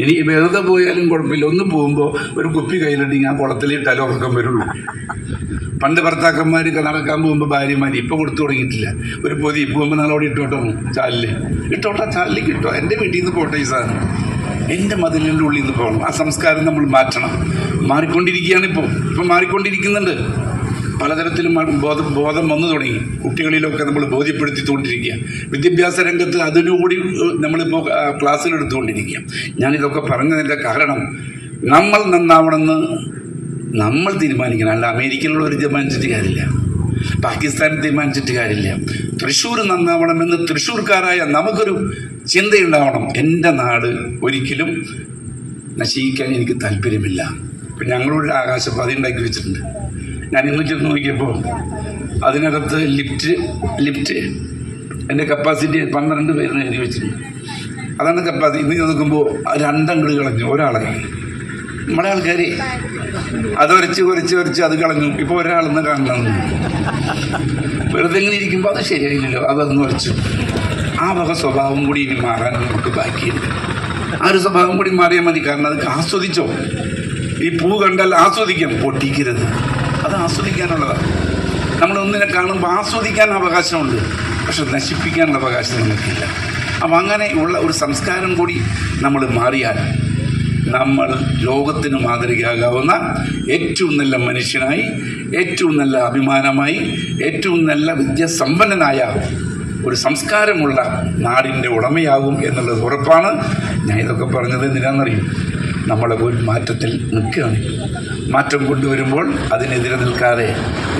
ഇനി വെറുതെ പോയാലും കുഴപ്പമില്ല. ഒന്ന് പോകുമ്പോൾ ഒരു കുപ്പി കയ്യിലുണ്ടെങ്കിൽ ആ കുളത്തിലിട്ടാലോ ഉറക്കം വരുള്ളൂ. പണ്ട് ഭർത്താക്കന്മാരൊക്കെ നടക്കാൻ പോകുമ്പോൾ ഭാര്യമാർ ഇപ്പോൾ കൊടുത്തു തുടങ്ങിയിട്ടില്ല. ഒരു പൊതി പോകുമ്പോൾ നാളോടെ ഇട്ടോട്ടോ ചാലിൽ. ഇട്ടോട്ടാ ചാലിൽ കിട്ടുമോ എന്റെ വീട്ടിൽ നിന്ന് പോട്ടെ ഈ സാധനം. എന്റെ മതിലിന്റെ ഉള്ളിൽ നിന്ന് പോകണം. ആ സംസ്കാരം നമ്മൾ മാറ്റണം. മാറിക്കൊണ്ടിരിക്കുകയാണ് ഇപ്പോൾ ഇപ്പം മാറിക്കൊണ്ടിരിക്കുന്നുണ്ട്. പലതരത്തിലും ബോധം ബോധം വന്നു തുടങ്ങി. കുട്ടികളിലൊക്കെ നമ്മൾ ബോധ്യപ്പെടുത്തിക്കൊണ്ടിരിക്കുക. വിദ്യാഭ്യാസ രംഗത്ത് അതിനുകൂടി നമ്മളിപ്പോൾ ക്ലാസ്സിലെടുത്തുകൊണ്ടിരിക്കുക. ഞാനിതൊക്കെ പറഞ്ഞതിന്റെ കാരണം നമ്മൾ നന്നാവണമെന്ന് നമ്മൾ തീരുമാനിക്കണം. അല്ല അമേരിക്കയിലുള്ളവർ തീരുമാനിച്ചിട്ട് കാര്യമില്ല. പാകിസ്ഥാൻ തീരുമാനിച്ചിട്ട് കാര്യമില്ല. തൃശ്ശൂർ നന്നാവണമെന്ന് തൃശ്ശൂർക്കാരായ നമുക്കൊരു ചിന്തയുണ്ടാവണം. എന്റെ നാട് ഒരിക്കലും നശിക്കാൻ എനിക്ക് താല്പര്യമില്ല. ഇപ്പം ഞങ്ങളൊരു ആകാശപാത ഉണ്ടാക്കി വെച്ചിട്ടുണ്ട്. ഞാൻ ഇന്ന് ചെന്ന് നോക്കിയപ്പോൾ അതിനകത്ത് ലിഫ്റ്റ് ലിഫ്റ്റ് എന്റെ കപ്പാസിറ്റി പന്ത്രണ്ട് പേരിന് എഴുതി വെച്ചിട്ടുണ്ട്. അതാണ് കപ്പാസിറ്റി ഇന്ന് നോക്കുമ്പോൾ രണ്ടങ്കിട് കളഞ്ഞു ഒരാളെ. നമ്മളെ ആൾക്കാർ ഒരച്ച് ഒരച്ച് ഒരച്ച് അത് കളഞ്ഞു. ഇപ്പോൾ ഒരാളെന്ന് കാണണം വെറുതെ ഇങ്ങനെ ഇരിക്കുമ്പോൾ അത് ശരിയായില്ലല്ലോ. അതൊന്ന് കുറച്ചു ആ വക സ്വഭാവം കൂടി ഇനി മാറാൻ നമുക്ക് ബാക്കിയുണ്ട്. ആ ഒരു സ്വഭാവം കൂടി മാറിയാൽ മതി. കാരണം അത് ആസ്വദിച്ചോ. ഈ പൂ കണ്ടാൽ ആസ്വദിക്കാം. പൊട്ടിക്കരുത്. ആസ്വദിക്കാനുള്ളതാണ് നമ്മൾ ഒന്നിനെ കാണുമ്പോൾ ആസ്വദിക്കാൻ അവകാശമുണ്ട്. പക്ഷെ നശിപ്പിക്കാനുള്ള അവകാശം നമുക്കില്ല അപ്പം അങ്ങനെ ഉള്ള ഒരു സംസ്കാരം കൂടി നമ്മൾ മാറിയാൽ നമ്മൾ ലോകത്തിന് മാതൃകയാകാവുന്ന ഏറ്റവും നല്ല മനുഷ്യനായി ഏറ്റവും നല്ല അഭിമാനമായി ഏറ്റവും നല്ല വിദ്യാസമ്പന്നനായ ഒരു സംസ്കാരമുള്ള നാടിന്റെ ഉടമയാകും എന്നുള്ളത് ഉറപ്പാണ്. ഞാൻ ഇതൊക്കെ പറഞ്ഞത് എന്തിനാണെന്നറിയും? നമ്മളെ ഒരു മാറ്റത്തിൽ നിൽക്കുകയാണ്. മാറ്റം കൊണ്ടുവരുമ്പോൾ അതിനെതിരെ നിൽക്കാതെ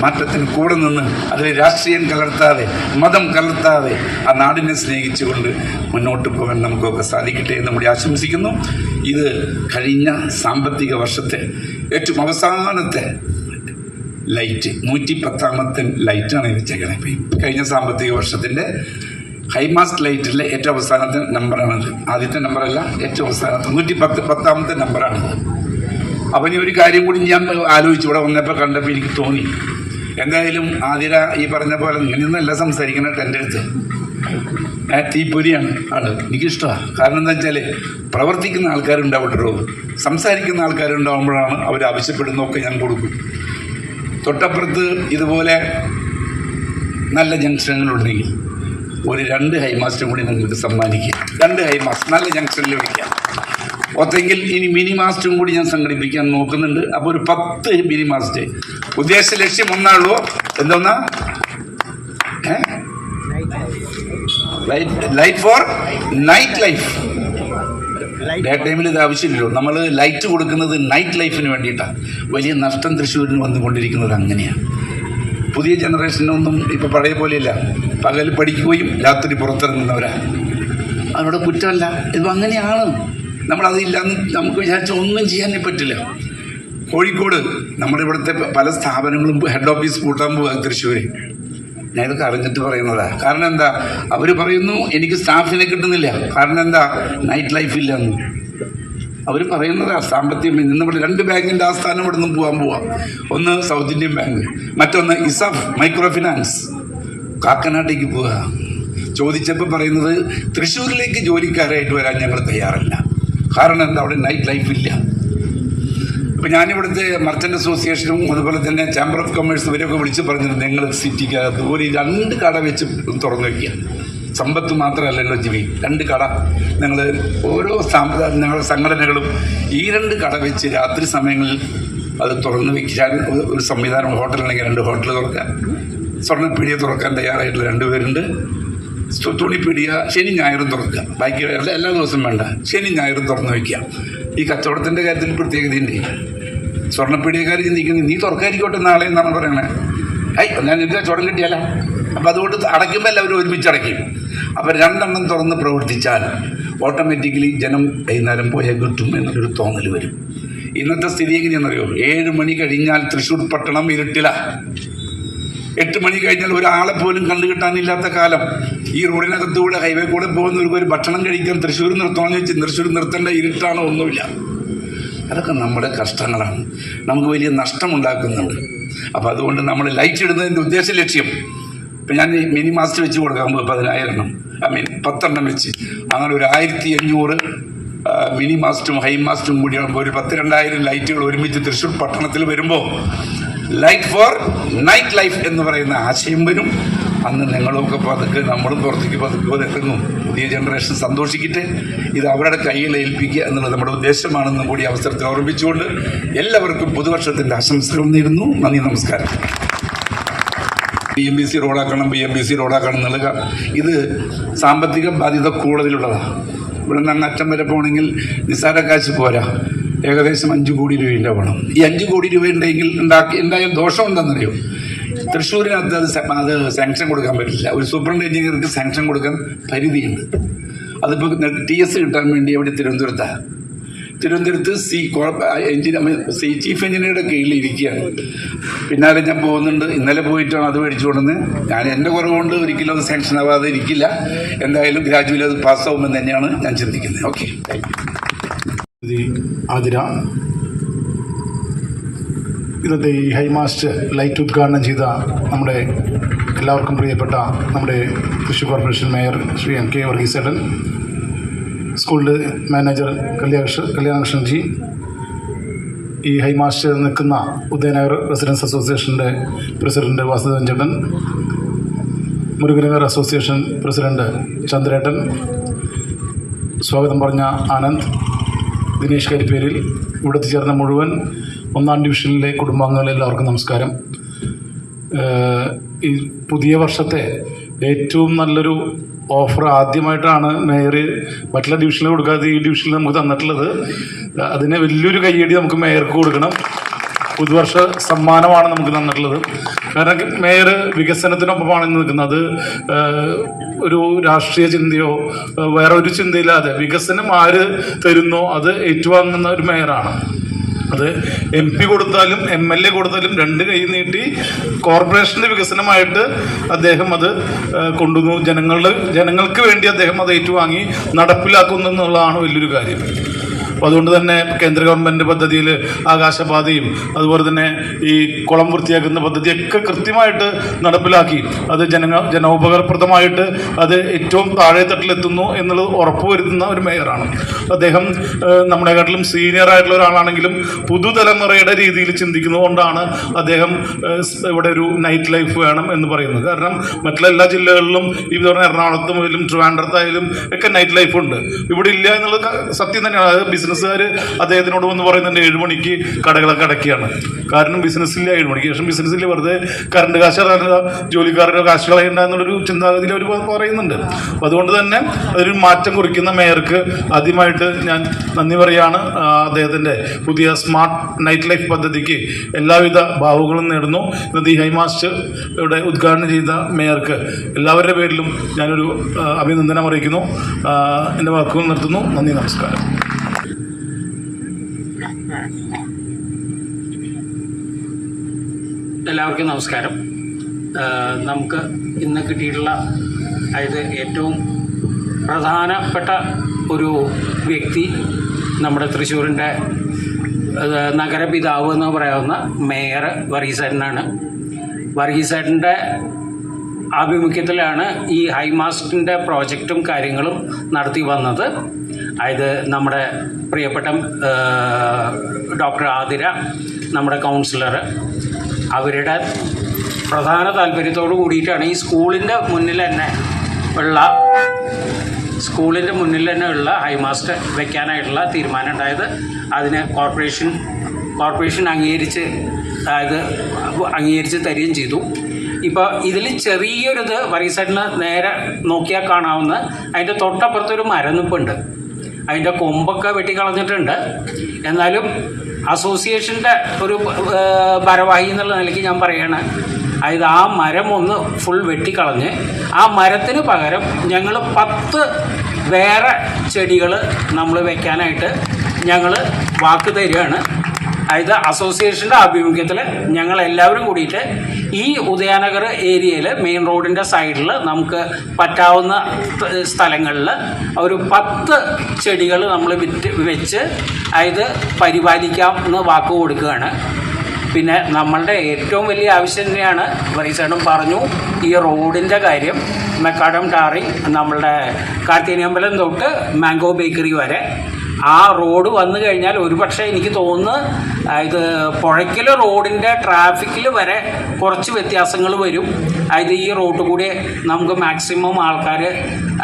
മാറ്റത്തിന് കൂടെ നിന്ന് അതിൽ രാഷ്ട്രീയം കലർത്താതെ മതം കലർത്താതെ ആ നാടിനെ സ്നേഹിച്ചുകൊണ്ട് മുന്നോട്ട് പോകാൻ നമുക്കൊക്കെ സാധിക്കട്ടെ എന്ന് കൂടി ആശംസിക്കുന്നു. ഇത് കഴിഞ്ഞ സാമ്പത്തിക വർഷത്തെ ഏറ്റവും അവസാനത്തെ ലൈറ്റ് നൂറ്റി പത്താമത്തെ ലൈറ്റാണ് വെച്ചേക്കണത് ഇപ്പം കഴിഞ്ഞ സാമ്പത്തിക വർഷത്തിന്റെ ഹൈമാസ്റ്റ് ലൈറ്റിലെ ഏറ്റവും അവസാനത്തെ നമ്പറാണിത്. ആദ്യത്തെ നമ്പറല്ല ഏറ്റവും അവസാനത്തെ നൂറ്റി പത്ത് പത്താമത്തെ നമ്പറാണിത്. അപ്പം ഒരു കാര്യം കൂടി ഞാൻ ആലോചിച്ചു. ഇവിടെ വന്നപ്പോൾ കണ്ടപ്പോൾ എനിക്ക് തോന്നി. എന്തായാലും ആതിര ഈ പറഞ്ഞ പോലെ ഇങ്ങനെയൊന്നല്ല സംസാരിക്കണം എന്റെ അടുത്ത്. ആ തീപ്പൊരിയാണ് ആൾ. എനിക്കിഷ്ടമാണ് കാരണം എന്താ വെച്ചാൽ പ്രവർത്തിക്കുന്ന ആൾക്കാരുണ്ടാവട്ടോ സംസാരിക്കുന്ന ആൾക്കാരുണ്ടാവുമ്പോഴാണ് അവർ ആവശ്യപ്പെടുന്നതൊക്കെ ഞാൻ കൊടുക്കും. തൊട്ടപ്പുറത്ത് ഇതുപോലെ നല്ല ജംഗ്ഷനുകളുണ്ടെങ്കിൽ ഒരു രണ്ട് ഹൈമാസ്റ്ററും കൂടി നിങ്ങൾക്ക് സമ്മാനിക്കുക രണ്ട് ഹൈമാസ് നല്ല ജംഗ്ഷനിൽ വയ്ക്കാം ഒന്നെങ്കിൽ ഇനി മിനി മാസ്റ്റും കൂടി ഞാൻ സംഘടിപ്പിക്കാൻ നോക്കുന്നുണ്ട്. അപ്പോൾ ഒരു പത്ത് മിനി മാസ്റ്റ് ഉദ്ദേശ ലക്ഷ്യം ഒന്നാണല്ലോ. എന്തോന്നാ? Light light for night life day ടൈമിൽ ഇത് ആവശ്യമില്ലല്ലോ. നമ്മൾ ലൈറ്റ് കൊടുക്കുന്നത് നൈറ്റ് ലൈഫിന് വേണ്ടിയിട്ടാണ് വലിയ നഷ്ടം തൃശ്ശൂരിന് വന്നുകൊണ്ടിരിക്കുന്നത് അങ്ങനെയാണ്. പുതിയ ജനറേഷനൊന്നും ഇപ്പോൾ പഴയ പോലെയല്ല. പകൽ പഠിക്കുകയും രാത്രി പുറത്തിറങ്ങുന്നവരാണ് അവരുടെ കുറ്റമല്ല. ഇത് അങ്ങനെയാണ്. നമ്മളതില്ലാന്ന് നമുക്ക് വിചാരിച്ച ഒന്നും ചെയ്യാനേ പറ്റില്ല. കോഴിക്കോട് നമ്മുടെ ഇവിടുത്തെ പല സ്ഥാപനങ്ങളും ഹെഡ് ഓഫീസ് പൂട്ടാൻ പോവുക തൃശ്ശൂർ ഞാൻ ഇതൊക്കെ അറിഞ്ഞിട്ട് പറയുന്നതാ. കാരണം എന്താ? അവർ പറയുന്നു എനിക്ക് സ്റ്റാഫിനെ കിട്ടുന്നില്ല. കാരണം എന്താ? നൈറ്റ് ലൈഫ് ഇല്ലെന്ന്. അവർ പറയുന്നതാ സാമ്പത്തികം ഇന്ന് ഇവിടെ രണ്ട് ബാങ്കിന്റെ ആസ്ഥാനം ഇവിടെ നിന്ന് പോകാൻ പോവാം. ഒന്ന് സൗത്ത് ഇന്ത്യൻ ബാങ്ക് മറ്റൊന്ന് ഇസഫ് മൈക്രോ ഫിനാൻസ് കാക്കനാട്ടേക്ക് പോവുക ചോദിച്ചപ്പോൾ പറയുന്നത് തൃശ്ശൂരിലേക്ക് ജോലിക്കാരായിട്ട് വരാൻ ഞങ്ങൾ തയ്യാറല്ല. കാരണം എന്താ അവിടെ നൈറ്റ് ലൈഫ് ഇല്ല. ഇപ്പം ഞാനിവിടുത്തെ മർച്ചന്റ് അസോസിയേഷനും അതുപോലെ തന്നെ ചാമ്പർ ഓഫ് കൊമേഴ്സ് ഇവരെയൊക്കെ വിളിച്ച് പറഞ്ഞിരുന്നു നിങ്ങൾ സിറ്റിക്ക് ഒരു രണ്ട് കട വെച്ച് തുറന്നു വയ്ക്കുക സമ്പത്ത് മാത്രമല്ലല്ലോ ജീവി. രണ്ട് കട. നിങ്ങൾ ഓരോ ഞങ്ങളുടെ സംഘടനകളും ഈ രണ്ട് കട വെച്ച് രാത്രി സമയങ്ങളിൽ അത് തുറന്നു വയ്ക്കാൻ ഒരു- സംവിധാനം ഹോട്ടലുണ്ടെങ്കിൽ രണ്ട് ഹോട്ടൽ തുറക്കാം. സ്വർണപ്പീടിയ തുറക്കാൻ തയ്യാറായിട്ടുള്ള രണ്ടുപേരുണ്ട് തു- തുണിപ്പീടിയ ശനി ഞായറും തുറക്കുക. ബാക്കി എല്ലാ ദിവസവും വേണ്ട. ശനി ഞായറും തുറന്നു വയ്ക്കുക ഈ കച്ചവടത്തിന്റെ കാര്യത്തിൽ പ്രത്യേകതയുണ്ട് സ്വർണപ്പീടികക്കാർ ചിന്തിക്കുന്നത് നീ തുറക്കായിരിക്കോട്ടെ നാളെ എന്നാണ് പറയണേ. ഐ ഞാൻ എനിക്ക് കച്ചവടം കിട്ടിയാലോ അപ്പം അതുകൊണ്ട് അടയ്ക്കുമ്പോൾ എല്ലാവരും ഒരുമിച്ച് അടയ്ക്കും. അപ്പം രണ്ടെണ്ണം തുറന്ന് പ്രവർത്തിച്ചാൽ ഓട്ടോമാറ്റിക്കലി ജനം വൈകുന്നേരം പോയാൽ കിട്ടും എന്നൊരു തോന്നൽ വരും. ഇന്നത്തെ സ്ഥിതി എങ്ങനെയാണെന്നറിയോ? ഏഴ് മണി കഴിഞ്ഞാൽ തൃശ്ശൂർ പട്ടണം ഇരുട്ടില. എട്ട് മണി കഴിഞ്ഞാൽ ഒരാളെ പോലും കണ്ടു കിട്ടാനില്ലാത്ത കാലം. ഈ റോഡിനകത്തൂടെ ഹൈവേ കൂടെ പോകുന്നവർക്ക് ഒരു ഭക്ഷണം കഴിക്കാൻ തൃശ്ശൂർ നിർത്തണമെന്ന് വെച്ച് തൃശ്ശൂർ നിർത്തേണ്ട ഇരുട്ടാണോ? ഒന്നുമില്ല. അതൊക്കെ നമ്മുടെ കഷ്ടങ്ങളാണ്. നമുക്ക് വലിയ നഷ്ടമുണ്ടാക്കുന്നുണ്ട്. അപ്പോൾ അതുകൊണ്ട് നമ്മൾ ലൈറ്റ് ഇടുന്നതിന്റെ ഉദ്ദേശ ലക്ഷ്യം. ഇപ്പം ഞാൻ മിനി മാസ്റ്റ് വെച്ച് കൊടുക്കാൻ പതിനായിരം ഐ മീൻ പത്തെണ്ണം വെച്ച്. അങ്ങനെ ഒരു ആയിരത്തി അഞ്ഞൂറ് മിനി മാസ്റ്റും ഹൈ മാസ്റ്റും കൂടി ഒരു പത്ത് രണ്ടായിരം ലൈറ്റുകൾ ഒരുമിച്ച് തൃശ്ശൂർ പട്ടണത്തിൽ വരുമ്പോൾ ലൈറ്റ് ഫോർ നൈറ്റ് ലൈഫ് എന്ന് പറയുന്ന ആശയം വരും അന്ന് നിങ്ങളൊക്കെ പതുക്കെ നമ്മളും പുറത്തേക്ക് പതുക്കെ ഇറങ്ങും പുതിയ ജനറേഷൻ സന്തോഷിക്കട്ടെ. ഇത് അവരുടെ കയ്യിൽ ഏൽപ്പിക്കുക എന്നുള്ളത് നമ്മുടെ ഉദ്ദേശമാണെന്നും കൂടി അവസരത്തിൽ ഓർമ്മിച്ചുകൊണ്ട് എല്ലാവർക്കും പുതുവർഷത്തിന്റെ ആശംസകൾ നേരുന്നു. നന്ദി നമസ്കാരം. ബി എം ബി സി റോഡാക്കണം ബി എം ബി സി റോഡാക്കണം എന്നുള്ള ഇത് സാമ്പത്തിക ബാധ്യത കൂടുതലുള്ളതാണ് ഇവിടെ നിന്ന് അറ്റം വരെ പോകണമെങ്കിൽ നിസ്സാര കാശ് പോരാ. ഏകദേശം അഞ്ചു കോടി രൂപയുടെ വേണം ഈ അഞ്ചു കോടി രൂപ ഉണ്ടെങ്കിൽ ഉണ്ടാക്കി ഉണ്ടായ ദോഷം എന്താണെന്നറിയോ? തൃശ്ശൂരിനകത്ത് അത് അത് സാങ്ഷൻ കൊടുക്കാൻ പറ്റില്ല. ഒരു സൂപ്രണ്ട് എഞ്ചിനീയർക്ക് സാങ്ഷൻ കൊടുക്കാൻ പരിധിയുണ്ട്. അതിപ്പോൾ ടി എസ് കിട്ടാൻ വേണ്ടി അവിടെ തിരുവനന്തപുരത്താണ് തിരുവനന്തപുരത്ത് സി എഞ്ചിനീയർ സി ചീഫ് എഞ്ചിനീയറുടെ കീഴിൽ ഇരിക്കുകയാണ്. പിന്നാലെ ഞാൻ പോകുന്നുണ്ട്. ഇന്നലെ പോയിട്ടാണ് അത് മേടിച്ചു കൊണ്ടുവന്ന് ഞാൻ എന്റെ കുറവുകൊണ്ട് ഒരിക്കലും അത് സാങ്ഷൻ ആവാതെ ഇരിക്കില്ല. എന്തായാലും ഗ്രാജുവലി അത് പാസ്സാവുമെന്ന് തന്നെയാണ് ഞാൻ ചിന്തിക്കുന്നത്. ഓക്കെ ഇത് ആതിര. ഇന്നത്തെ ഈ ഹൈമാസ്റ്റ് ലൈറ്റ് ഉദ്ഘാടനം ചെയ്ത നമ്മുടെ എല്ലാവർക്കും പ്രിയപ്പെട്ട നമ്മുടെ Thrissur corporation mayor Shri M K വർഗീസേട്ടൻ സ്കൂളിലെ മാനേജർ കല്യാകൃഷ്ണ കല്യാണകൃഷ്ണൻജി ഈ ഹൈമാസ്റ്റ് നിൽക്കുന്ന ഉദയനഗർ റെസിഡൻസ് അസോസിയേഷന്റെ പ്രസിഡന്റ് വാസുദേവൻ ചേട്ടൻ മുരുകനഗർ അസോസിയേഷൻ പ്രസിഡന്റ് ചന്ദ്രേട്ടൻ സ്വാഗതം പറഞ്ഞ ആനന്ദ് ദിനേശ് കരിപ്പേരിൽ ഇവിടെ ചേർന്ന മുഴുവൻ ഒന്നാം ഡിവിഷനിലെ കുടുംബാംഗങ്ങൾ എല്ലാവർക്കും നമസ്കാരം. ഈ പുതിയ വർഷത്തെ ഏറ്റവും നല്ലൊരു ഓഫർ ആദ്യമായിട്ടാണ് മേയർ മറ്റുള്ള ഡിവിഷനിൽ കൊടുക്കാതെ ഈ ഡിവിഷനിൽ നമുക്ക് തന്നിട്ടുള്ളത്. അതിനെ വലിയൊരു കയ്യടി നമുക്ക് മേയർക്ക് കൊടുക്കണം. പുതുവർഷ സമ്മാനമാണ് നമുക്ക് തന്നിട്ടുള്ളത്. കാരണം മേയർ വികസനത്തിനൊപ്പമാണ് നിൽക്കുന്നത്. ഒരു രാഷ്ട്രീയ ചിന്തയോ വേറെ ഒരു ചിന്തയില്ലാതെ വികസനം ആര് തരുന്നോ അത് ഏറ്റുവാങ്ങുന്ന ഒരു മേയറാണ്. അത് എം പി കൊടുത്താലും എം എൽ എ കൊടുത്താലും രണ്ട് കൈ നീട്ടി കോർപ്പറേഷന്റെ വികസനമായിട്ട് അദ്ദേഹം അത് കൊണ്ടുവന്നു. ജനങ്ങളുടെ ജനങ്ങൾക്ക് വേണ്ടി അദ്ദേഹം അത് ഏറ്റുവാങ്ങി നടപ്പിലാക്കുന്നു എന്നുള്ളതാണ് വലിയൊരു കാര്യം. അപ്പോൾ അതുകൊണ്ട് തന്നെ കേന്ദ്ര ഗവൺമെന്റ് പദ്ധതിയിൽ ആകാശപാതയും അതുപോലെ തന്നെ ഈ കുളം വൃത്തിയാക്കുന്ന പദ്ധതിയൊക്കെ കൃത്യമായിട്ട് നടപ്പിലാക്കി. അത് ജന ജനോപകാരപ്രദമായിട്ട് അത് ഏറ്റവും താഴെ തട്ടിലെത്തുന്നു എന്നുള്ളത് ഉറപ്പുവരുത്തുന്ന ഒരു മേയറാണ്. അദ്ദേഹം നമ്മുടെ നമ്മളെക്കാട്ടിലും സീനിയർ ആയിട്ടുള്ള ഒരാളാണെങ്കിലും പുതുതലമുറയുടെ രീതിയിൽ ചിന്തിക്കുന്നതുകൊണ്ടാണ് അദ്ദേഹം ഇവിടെ ഒരു നൈറ്റ് ലൈഫ് വേണം എന്ന് പറയുന്നത്. കാരണം മറ്റുള്ള എല്ലാ ജില്ലകളിലും ഈ പറഞ്ഞ എറണാകുളത്തും ആയാലും ട്രിവാൻഡ്രത്തായാലും ഒക്കെ നൈറ്റ് ലൈഫ് ഉണ്ട്. ഇവിടെ ഇല്ല എന്നുള്ളത് സത്യം തന്നെയാണ്. അത് ബിസിനസ് ബിസിനസ്സുകാർ അദ്ദേഹത്തിനോട് വന്ന് പറയുന്നുണ്ട് ഏഴ് മണിക്ക് കടകളൊക്കെ അടക്കുകയാണ് കാരണം ബിസിനസ്സില്ല ഏഴ് മണിക്ക് ശേഷം ബിസിനസ്സില്ല വെറുതെ കറണ്ട് കാശ് കളയുക, ജോലിക്കാരുടെ കാശ് കളയണ്ട എന്നുള്ളൊരു ചിന്താഗതിയിൽ അവർ പറയുന്നുണ്ട്. അപ്പോൾ അതുകൊണ്ട് തന്നെ അതൊരു മാറ്റം കുറിക്കുന്ന മേയർക്ക് ആദ്യമായിട്ട് ഞാൻ നന്ദി അദ്ദേഹത്തിന്റെ അദ്ദേഹത്തിന്റെ പുതിയ സ്മാർട്ട് നൈറ്റ് ലൈഫ് പദ്ധതിക്ക് എല്ലാവിധ ഭാവുകളും നേടുന്നു. ഇന്നത്തെ ഈ ഹൈമാസ്റ്റ് ഇവിടെ ഉദ്ഘാടനം ചെയ്ത മേയർക്ക് എല്ലാവരുടെ പേരിലും ഞാനൊരു അഭിനന്ദനം അറിയിക്കുന്നു. എന്റെ വാക്കുകൾ നിർത്തുന്നു. നന്ദി നമസ്കാരം. എല്ലാവർക്കും നമസ്കാരം. നമുക്ക് ഇന്ന് കിട്ടിയിട്ടുള്ള അതായത് ഏറ്റവും പ്രധാനപ്പെട്ട ഒരു വ്യക്തി നമ്മുടെ തൃശ്ശൂരിന്റെ നഗരപിതാവ് എന്ന് പറയാവുന്ന മേയർ വർഗീസേട്ടനാണ്. വർഗീസേട്ടന്റെ ആഭിമുഖ്യത്തിലാണ് ഈ ഹൈമാസ്റ്റിന്റെ പ്രോജക്റ്റും കാര്യങ്ങളും നടത്തി വന്നത്. അതായത് നമ്മുടെ പ്രിയപ്പെട്ട ഡോക്ടർ ആതിര നമ്മുടെ കൗൺസിലർ അവരുടെ പ്രധാന താല്പര്യത്തോട് കൂടിയിട്ടാണ് ഈ സ്കൂളിന്റെ മുന്നിൽ തന്നെ ഉള്ള സ്കൂളിന്റെ മുന്നിൽ തന്നെ ഉള്ള ഹൈമാസ്റ്റ് വെക്കാനായിട്ടുള്ള തീരുമാനം ഉണ്ടായത്. അതിന് കോർപ്പറേഷൻ കോർപ്പറേഷൻ അംഗീകരിച്ച് അതായത് അംഗീകരിച്ച് തരികയും ചെയ്തു. ഇപ്പോൾ ഇതിൽ ചെറിയൊരിത് വറീസൈഡിന് നേരെ നോക്കിയാൽ കാണാവുന്ന അതിന്റെ തൊട്ടപ്പുറത്തൊരു മരനിപ്പുണ്ട്. അതിന്റെ കൊമ്പൊക്കെ വെട്ടിക്കളഞ്ഞിട്ടുണ്ട്. എന്നാലും അസോസിയേഷന്റെ ഒരു ഭാരവാഹി എന്നുള്ള നിലയ്ക്ക് ഞാൻ പറയുകയാണ് അതായത് ആ മരം ഒന്ന് ഫുൾ വെട്ടിക്കളഞ്ഞ് ആ മരത്തിന് പകരം ഞങ്ങൾ പത്ത് വേറെ ചെടികൾ നമ്മൾ വെക്കാനായിട്ട് ഞങ്ങൾ വാക്ക് തരികയാണ്. അതായത് അസോസിയേഷന്റെ ആഭിമുഖ്യത്തിൽ ഞങ്ങൾ എല്ലാവരും കൂടിയിട്ട് ഈ ഉദയാനഗർ ഏരിയയിൽ മെയിൻ റോഡിന്റെ സൈഡിൽ നമുക്ക് പറ്റാവുന്ന സ്ഥലങ്ങളിൽ ഒരു പത്ത് ചെടികൾ നമ്മൾ വിറ്റ് വെച്ച് അതായത് പരിപാലിക്കാം എന്ന് വാക്ക് കൊടുക്കുകയാണ്. പിന്നെ നമ്മളുടെ ഏറ്റവും വലിയ ആവശ്യം തന്നെയാണ് വൈസേണും പറഞ്ഞു ഈ റോഡിന്റെ കാര്യം. മെക്കാഡം ടാറിങ് നമ്മളുടെ കാർത്തികനിയമ്പലം തൊട്ട് മാംഗോ ബേക്കറി വരെ. ആ റോഡ് വന്നു കഴിഞ്ഞാൽ ഒരുപക്ഷെ എനിക്ക് തോന്നുന്നു ഇത് പുഴയ്ക്കൽ റോഡിന്റെ ട്രാഫിക്കിൽ വരെ കുറച്ച് വ്യത്യാസങ്ങൾ വരും. അതായത് ഈ റോഡ് കൂടി നമുക്ക് മാക്സിമം ആൾക്കാർ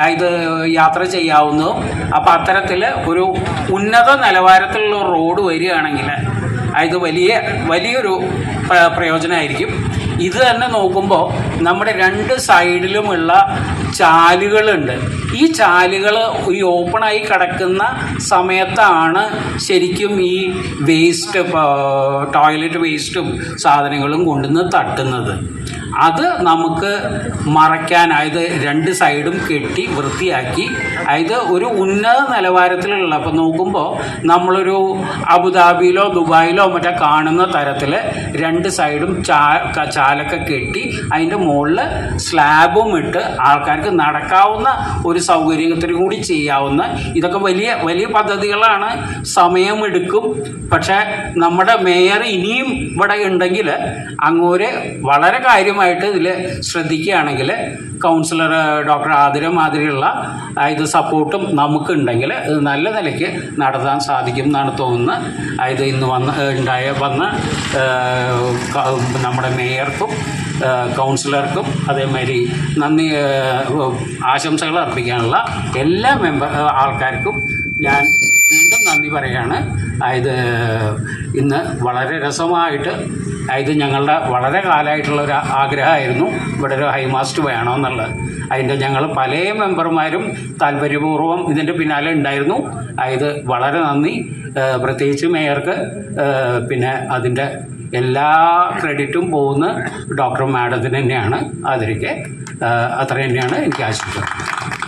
ഇത് യാത്ര ചെയ്യാവുന്നതും അപ്പോൾ അത്തരത്തിൽ ഒരു ഉന്നത നിലവാരത്തിലുള്ള റോഡ് വരികയാണെങ്കിൽ അതായത് വലിയ വലിയൊരു പ്രയോജനമായിരിക്കും. ഇത് തന്നെ നോക്കുമ്പോൾ നമ്മുടെ രണ്ട് സൈഡിലുമുള്ള ചാലുകളുണ്ട്. ഈ ചാലുകൾ ഈ ഓപ്പണായി കിടക്കുന്ന സമയത്താണ് ശരിക്കും ഈ വേസ്റ്റ് ടോയ്ലറ്റ് വേസ്റ്റും സാധനങ്ങളും കൊണ്ടുവന്ന് തട്ടുന്നത്. അത് നമുക്ക് മറയ്ക്കാൻ അതായത് രണ്ട് സൈഡും കെട്ടി വൃത്തിയാക്കി അതായത് ഒരു ഉന്നത നിലവാരത്തിലുള്ള അപ്പോൾ നോക്കുമ്പോൾ നമ്മളൊരു അബുദാബിയിലോ ദുബായിലോ മറ്റോ കാണുന്ന തരത്തിൽ രണ്ട് സൈഡും ചാ ചാലൊക്കെ കെട്ടി അതിന്റെ മുകളിൽ സ്ലാബും ഇട്ട് ആൾക്കാർക്ക് നടക്കാവുന്ന ഒരു സൗകര്യത്തിന് കൂടി ചെയ്യാവുന്ന ഇതൊക്കെ വലിയ വലിയ പദ്ധതികളാണ്. സമയമെടുക്കും. പക്ഷേ നമ്മുടെ മേയർ ഇനിയും ഇവിടെ ഉണ്ടെങ്കിൽ അങ്ങോര് വളരെ കാര്യമായിട്ട് ഇതിൽ ശ്രദ്ധിക്കുകയാണെങ്കിൽ കൗൺസിലർ ഡോക്ടർ ആതിര മാതിരിയുള്ള ഇത് സപ്പോർട്ടും നമുക്കുണ്ടെങ്കിൽ ഇത് നല്ല നിലയ്ക്ക് നടത്താൻ സാധിക്കും എന്നാണ് തോന്നുന്നത്. ഇത് ഇന്ന് വന്ന് ഉണ്ടായ വന്ന നമ്മുടെ മേയർക്കും കൗൺസിലർക്കും അതേമാതിരി നന്ദി ആശംസകൾ അർപ്പിക്കാനുള്ള എല്ലാ മെമ്പർ ആൾക്കാർക്കും ഞാൻ നന്ദി പറയാണ്. അതായത് ഇന്ന് വളരെ രസമായിട്ട് അതായത് ഞങ്ങളുടെ വളരെ കാലമായിട്ടുള്ള ഒരു ആഗ്രഹമായിരുന്നു. ഇവിടെ ഒരു ഹൈമാസ്റ്റ് വേണമെന്നുള്ളത് അതിന്റെ ഞങ്ങൾ പല മെമ്പർമാരും താല്പര്യപൂർവം ഇതിന്റെ പിന്നാലെ ഉണ്ടായിരുന്നു. അതായത് വളരെ നന്ദി. പ്രത്യേകിച്ച് മേയർക്ക് പിന്നെ അതിന്റെ എല്ലാ ക്രെഡിറ്റും പോകുന്ന ഡോക്ടർ മാഡത്തിന് തന്നെയാണ്. അതിലേക്ക് അത്ര തന്നെയാണ് എനിക്ക് ആശംസിക്കുന്നത്